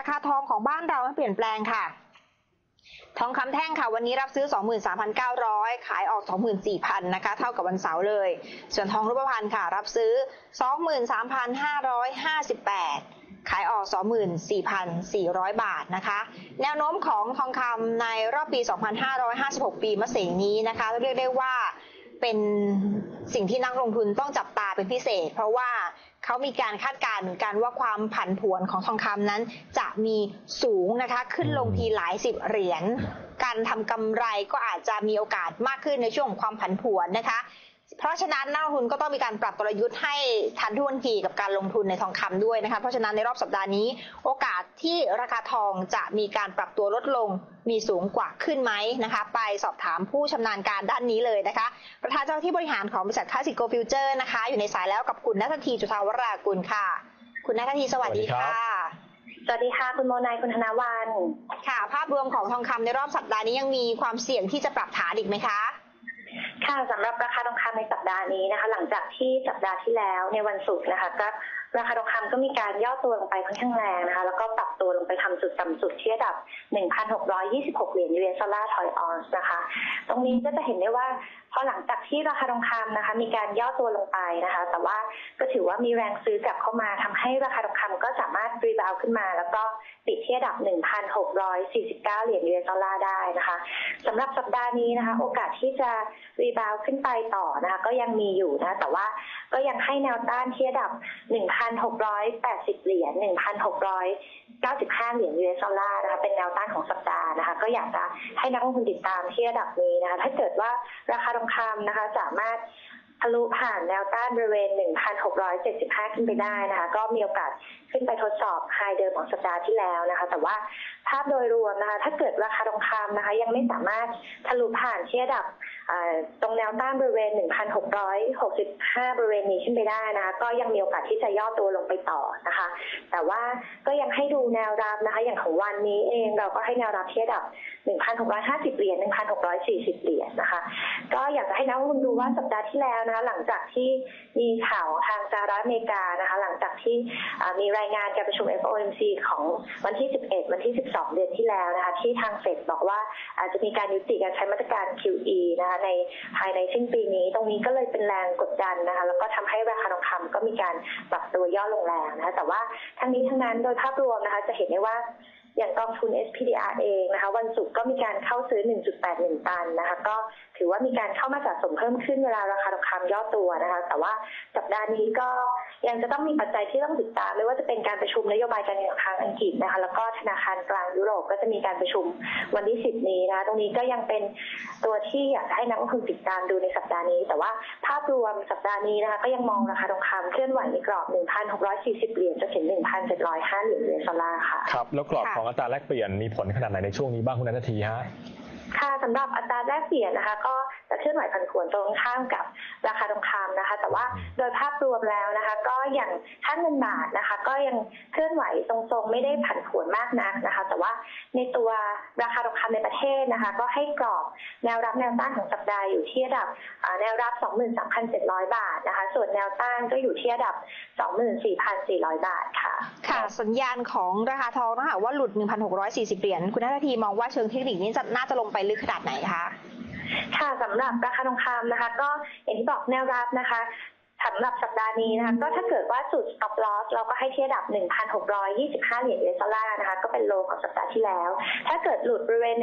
ราคาทองของบ้านเราไม่เปลี่ยนแปลงค่ะ ทองคำแท่งค่ะ วันนี้รับซื้อ 23,900 ขายออก 24,000นะคะ เท่ากับวันเสาร์เลย ส่วนทองรูปพรรณค่ะ รับซื้อ 23,558ขายออก 24,400 บาทนะคะ แนวโน้มของทองคำในรอบปี 2,556 ปีมะเสงนี้นะคะ เรียกได้ว่าเป็นสิ่งที่นักลงทุนต้องจับตาเป็นพิเศษ เพราะว่า เขามีการคาดการณ์เหมือนกันว่าความผันผวนของทองคำนั้น จะมีสูงนะคะขึ้นลงทีหลายสิบเหรียญการทำกำไรก็อาจจะมีโอกาสมากขึ้นในช่วงของความผันผวนนะคะ เพราะฉะนั้นนักลงทุนก็ต้องมีการปรับกลยุทธ์ให้ทันท่วงทีกับการลงทุนในทองคำด้วยนะคะเพราะฉะนั้นในรอบสัปดาห์นี้ โอกาสที่ราคาทองจะมีการปรับตัวลดลงมีสูงกว่าขึ้นไหมนะคะ ไปสอบถามผู้ชำนาญการด้านนี้เลยนะคะ ประธานเจ้าหน้าที่บริหารของบริษัทคลาสสิโกฟิวเจอร์นะคะ อยู่ในสายแล้วกับคุณนัททีจุธาวรากุลค่ะ คุณนัททีสวัสดีค่ะสวัสดีค่ะ คุณโมนายคุณธนวันค่ะ ภาพรวมของทองคำในรอบสัปดาห์นี้ยังมีความเสี่ยงที่จะปรับฐานอีกไหมคะ ค่ะสำหรับราคาทองคำในสัปดาห์นี้นะคะ หลังจากที่สัปดาห์ที่แล้วในวันศุกร์นะคะก็ราคาทองคำก็มีการย่อตัวลงไปค่อนข้างแรงนะคะ แล้วก็ปรับตัวลงไปทำจุดต่ำสุดที่ระดับ 1,626 เหรียญยูเอสดอลลาร์ทอยออนซ์นะคะ ตรงนี้ก็จะเห็นได้ว่า พอหลังจากที่ราคาทองคำนะคะ มีการย่อตัวลงไปนะคะ แต่ว่าก็ถือว่ามีแรงซื้อกลับเข้ามาทำให้ราคาทองคำก็สามารถรีบาวขึ้นมา แล้วก็ปิดที่ระดับ 1,649 เหรียญยูเอสดอลลาร์ได้นะคะสำหรับสัปดาห์นี้นะคะ โอกาสที่จะรีบาวขึ้นไปต่อนะคะ ก็ยังมีอยู่นะ แต่ว่าก็ยังให้แนวต้านที่ระดับ 1,680 เหรียญ 1,695 เหรียญยูเอสดอลลาร์นะคะ เป็นแนวต้านของสัปดาห์นะคะ ก็อยากจะให้นักลงทุนติดตามที่ระดับนี้นะคะ ถ้าเกิดว่าราคาทองคำนะคะ สามารถทะลุผ่านแนวต้านบริเวณ 1,675 ขึ้นไปได้นะคะ ก็มีโอกาสขึ้นไปทดสอบไฮเดิมของสัปดาห์ที่แล้วนะคะ แต่ว่าภาพโดยรวมนะคะ ถ้าเกิดราคาทองคำนะคะ ยังไม่สามารถทะลุผ่านที่ระดับตรงแนวต้านบริเวณ 1,665 บริเวณนี้ขึ้นไปได้นะคะ ก็ยังมีโอกาสที่จะย่อตัวลงไปต่อนะคะ แต่ว่าก็ยังให้ดูแนวรับนะคะ อย่างของวันนี้เองเราก็ให้แนวรับที่ระดับ 1,650 เหรียญ 1,640 เหรียญนะคะ ก็อยากจะให้นักลงทุนดูว่าสัปดาห์ที่แล้วนะคะ หลังจากที่มีข่าวทางสหรัฐอเมริกานะคะ หลังจากที่มีรายงานการประชุม FOMC ของวันที่ 11 วันที่ 12เดือนที่แล้วนะคะที่ทางเฟดบอกว่าอาจจะมีการยุติการใช้มาตรการ QE นะคะในภายในสิ้นปีนี้ ตรงนี้ก็เลยเป็นแรงกดดันนะคะแล้วก็ทำให้ราคาทองคำก็มีการปรับตัวย่อลงแรงนะคะแต่ว่าทั้งนี้ทั้งนั้นโดยภาพรวมนะคะจะเห็นได้ว่าอย่างกองทุน SPDR เองนะคะ วันศุกร์ก็มีการเข้าซื้อ 1.81 ตันนะคะ ก็ถือว่ามีการเข้ามาสะสมเพิ่มขึ้นเวลาราคาทองคำย่อตัวนะคะ แต่ว่าสัปดาห์นี้ก็ยังจะต้องมีปัจจัยที่ต้อง นโยบายการเงินของทางอังกฤษนะคะแล้วก็ธนาคารกลางยุโรปก็จะมีการประชุมวันที่ 10 นี้นะคะตรงนี้ก็ยังเป็นตัวที่อยากให้นักลงทุนติดตามดูในสัปดาห์นี้ แต่ว่าภาพรวมสัปดาห์นี้นะคะก็ยังมองราคาทองคำเคลื่อนไหวในกรอบ 1,640 เหรียญจนถึง 1,705 เหรียญยูเอสดอลลาร์ค่ะครับแล้วกรอบของอัตราแลกเปลี่ยนมีผลขนาดไหนในช่วงนี้บ้างคุณนันททีฮะค่ะสำหรับอัตราแลกเปลี่ยนนะคะ ก็ จะเคลื่อนไหวผันผวนตรงข้ามกับราคาทองคำนะคะ แต่ว่าโดยภาพรวมแล้วนะคะ ก็อย่างค่าเงินบาทนะคะ ก็ยังเคลื่อนไหวตรงๆ ไม่ได้ผันผวนมากนักนะคะ แต่ว่าในตัวราคาทองคำในประเทศนะคะ ก็ให้กรอบแนวรับแนวต้านของสัปดาห์อยู่ที่ระดับแนวรับ 23,700 บาทนะคะ ส่วนแนวต้านก็อยู่ที่ระดับ 24,400 บาทค่ะ ค่ะ สัญญาณของราคาทองนะคะว่าหลุด 1,640 เหรียญ คุณนัททีมองว่าเชิงเทคนิคนี้จะน่าจะลงไปลึกขนาดไหนคะ ค่ะสำหรับราคาทองคำนะคะ ก็อย่างที่บอกแนวรับนะคะสำหรับสัปดาห์นี้นะคะก็ถ้าเกิดว่าจุด stop loss เราก็ให้ที่ระดับ 1,625 เหรียญยูเอสดอลลาร์นะคะ ก็เป็นโลของสัปดาห์ที่แล้ว ถ้าเกิดหลุดบริเวณ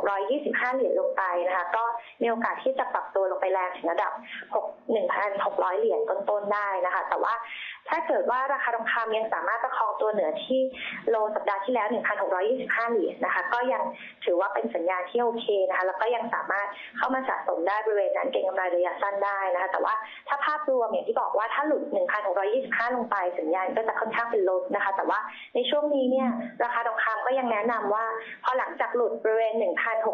1,625 เหรียญลงไปนะคะ ก็มีโอกาสที่จะปรับตัวลงไปแรงถึงระดับ 1,600 เหรียญต้นๆได้นะคะ แต่ว่า ถ้าเกิดว่าราคาทองคำยังสามารถประคองตัวเหนือที่โลสัปดาห์ที่แล้ว 1,625 เหรียญนะคะ ก็ยังถือว่าเป็นสัญญาณที่โอเคนะคะ แล้วก็ยังสามารถเข้ามาสะสมได้บริเวณนั้นเก็งกำไรระยะสั้นได้นะคะ แต่ว่าถ้าภาพรวมอย่างที่บอกว่าถ้าหลุด 1,625 ลงไปสัญญาณก็จะค่อนข้างเป็นลบนะคะ แต่ว่าในช่วงนี้เนี่ยราคาทองคำก็ยังแนะนำว่า พอหลังจากหลุดบริเวณ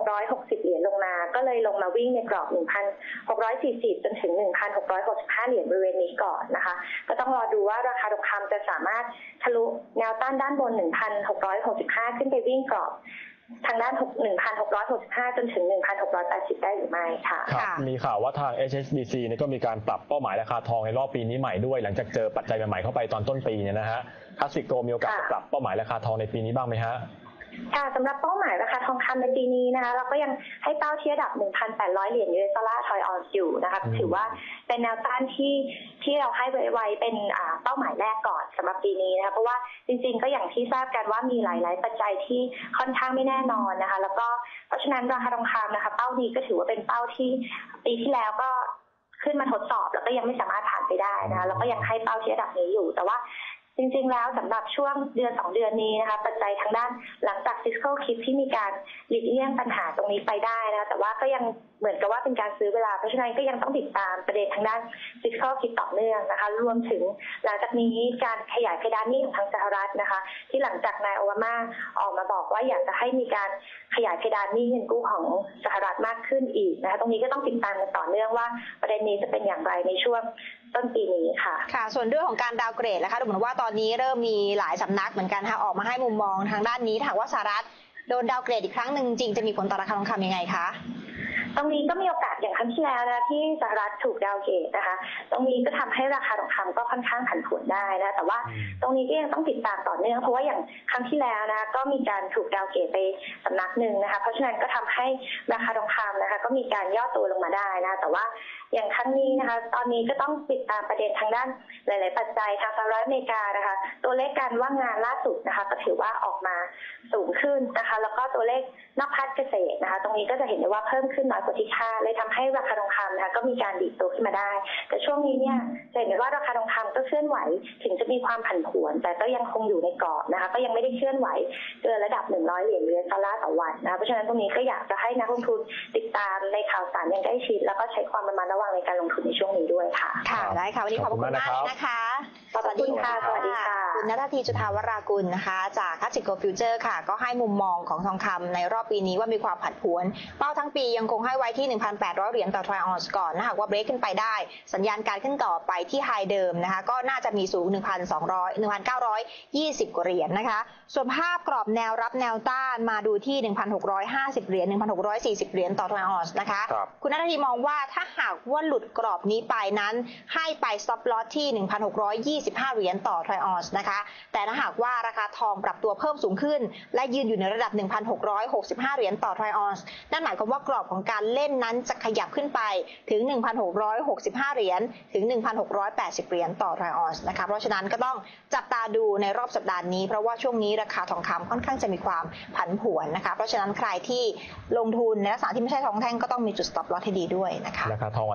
1,660 เหรียญลงมา ก็เลยลงมาวิ่งในกรอบ 1,640 จนถึง 1,665 เหรียญบริเวณนี้ก่อนนะคะ ก็ต้องรอดูว่าราคาทองคำจะสามารถทะลุแนวต้านด้านบน 1,665 ขึ้นไปวิ่งกรอบทางด้าน 1,665 จนถึง 1,680 ได้หรือไม่ค่ะครับมีข่าวว่าทาง HSBC เนี่ยก็มีการปรับเป้าหมายราคาทองในรอบปีนี้ใหม่ด้วย หลังจากเจอปัจจัยใหม่ๆเข้าไปตอนต้นปีเนี่ยนะฮะคลาสสิโกมีโอกาสค่ะจะปรับเป้าหมายราคาทองในปีนี้บ้างไหมฮะ ค่ะสำหรับเป้าหมายราคาทองคำในปีนี้นะคะ เราก็ยังให้เป้าที่ระดับ 1,800 เหรียญ US ดอลลาร์ทอยออนซ์อยู่นะคะอืมถือว่าเป็นแนวต้านที่ที่เราให้ไว้เป็นอ่าเป้าหมายแรกก่อนสำหรับปีนี้นะคะเพราะว่าจริงๆ ก็อย่างที่ทราบกันว่ามีหลายๆ ปัจจัยที่ค่อนข้างไม่แน่นอนนะคะ แล้วก็เพราะฉะนั้นราคาทองคำนะคะ เป้านี้ก็ถือว่าเป็นเป้าที่ปีที่แล้วก็ขึ้นมาทดสอบแล้วก็ยังไม่สามารถผ่านไปได้นะคะแล้วก็ยังให้เป้าที่ระดับนี้อยู่ แต่ว่า จริงๆ แล้วสำหรับช่วงเดือนสองเดือนนี้นะคะ ปัจจัยทางด้านหลังจาก fiscal cliff ที่มีการหลีกเลี่ยงปัญหาตรงนี้ไปได้นะคะแต่ว่าก็ยังเหมือนกับว่าเป็นการซื้อเวลา เพราะฉะนั้นก็ยังต้องติดตามประเด็นทางด้าน fiscal cliff ต่อเนื่องนะคะ รวมถึงหลังจากนี้การขยายเพดานหนี้ของทางสหรัฐนะคะ ที่หลังจากนายโอบามาออกมาบอกว่าอยากจะให้มีการขยายเพดานหนี้เงินกู้ของสหรัฐมากขึ้นอีกนะคะ ตรงนี้ก็ต้องติดตามกันต่อเนื่องว่าประเด็นนี้จะเป็นอย่างไรในช่วง ต้นปีนี้ค่ะ ค่ะ ส่วนเรื่องของการดาวน์เกรดนะคะดูเหมือนว่าตอนนี้เริ่มมีหลายสำนักเหมือนกันค่ะออกมาให้มุมมองทางด้านนี้ถ้าหากว่าสหรัฐโดนดาวน์เกรดอีกครั้งหนึ่งจริงจะมีผลต่อราคาทองคำยังไงคะตรงนี้ก็มีโอกาสอย่างครั้งที่แล้วนะที่สหรัฐถูกดาวน์เกรดนะคะ ตรงนี้ก็ทำให้ราคาทองคำก็ค่อนข้างผันผวนได้นะแต่ว่าอืมตรงนี้ก็ยังต้องติดตามต่อเนื่องเพราะว่าอย่างครั้งที่แล้วนะคะก็มีการถูกดาวน์เกรดไปสำนักหนึ่งนะคะ เพราะฉะนั้นก็ทำให้ราคาทองคำนะคะ ก็มีการย่อตัวลงมาได้นะแต่ว่าอย่างครั้งนี้นะคะ ตอนนี้ก็ต้องติดตามประเด็นทางด้านหลาย ๆ ปัจจัยทางสหรัฐอเมริกานะคะ ตัวเลขการว่างงานล่าสุดนะคะ ก็ถือว่าออกมาสูงขึ้นนะคะ แล้วก็ตัวเลขนอกภาคเกษตรนะคะ ตรงนี้ก็จะเห็นได้ว่าเพิ่มขึ้นน้อยกว่าที่คาดเลยทำให้ราคาทองคำนะคะก็มีการดีดตัวขึ้นมาได้ ช่วงนี้เนี่ยจะเห็นได้ว่าราคาทองคำก็เคลื่อนไหว ถึงจะมีความผันผวน แต่ก็ยังคงอยู่ในกรอบนะคะ ก็ยังไม่ได้เคลื่อนไหวเกินระดับ 100 เหรียญเยนดอลลาร์ต่อวันนะคะเพราะฉะนั้นตรงนี้ก็อยากจะให้นักลงทุนติดตามในข่าวสารอย่างใกล้ชิด แล้วก็ใช้ความระมัดระวังในการลงทุนในช่วงนี้ด้วยค่ะ ค่ะครับได้ค่ะ วันนี้ขอบคุณมากเลยนะคะ ขอบคุณค่ะ สวัสดีค่ะ คุณนัทธีจุธาวรากุลนะคะ จากคัจิโกฟิวเจอร์ค่ะ ก็ให้มุมมองของทองคำในรอบปีนี้ว่ามีความผันผวน เป้าทั้งปียังคงให้ไว้ที่ 1,800 เหรียญต่อทรอยออนซ์ก่อนนะหากว่าเบรกขึ้นไปได้ สัญญาณการขึ้นต่อไปที่ไฮเดิมนะคะ ก็น่าจะมีสูง 1,200 1,920กว่าเหรียญนะคะ ส่วนภาพกรอบแนวรับแนวต้านมาดูที่ 1,650 เหรียญ 1,640 เหรียญต่อทรอยออนซ์นะคะครับคุณนัทธีมองว่าถ้าหากว่าหลุดกรอบนี้ไปนั้น ให้ไป stop loss ที่1,625เหรียญต่อทรอยออนซ์นะคะ แต่ถ้าหากว่าราคาทองปรับตัวเพิ่มสูงขึ้น และยืนอยู่ในระดับ 1,665 เหรียญต่อทรอยออนซ์นั่นหมายความว่ากรอบของการเล่นนั้นจะขยับขึ้นไปถึง 1,665 เหรียญถึง 1,680 เหรียญต่อทรอยออนซ์นะคะ เพราะฉะนั้นก็ต้องจับตาดูในรอบสัปดาห์นี้ เพราะว่าช่วงนี้ราคาทองคำค่อนข้างจะมีความผันผวนนะคะ เพราะฉะนั้นใครที่ลงทุนในลักษณะที่ไม่ใช่ทองแท่งก็ต้องมีจุด stop loss ให้ดีด้วยนะคะราคาทอง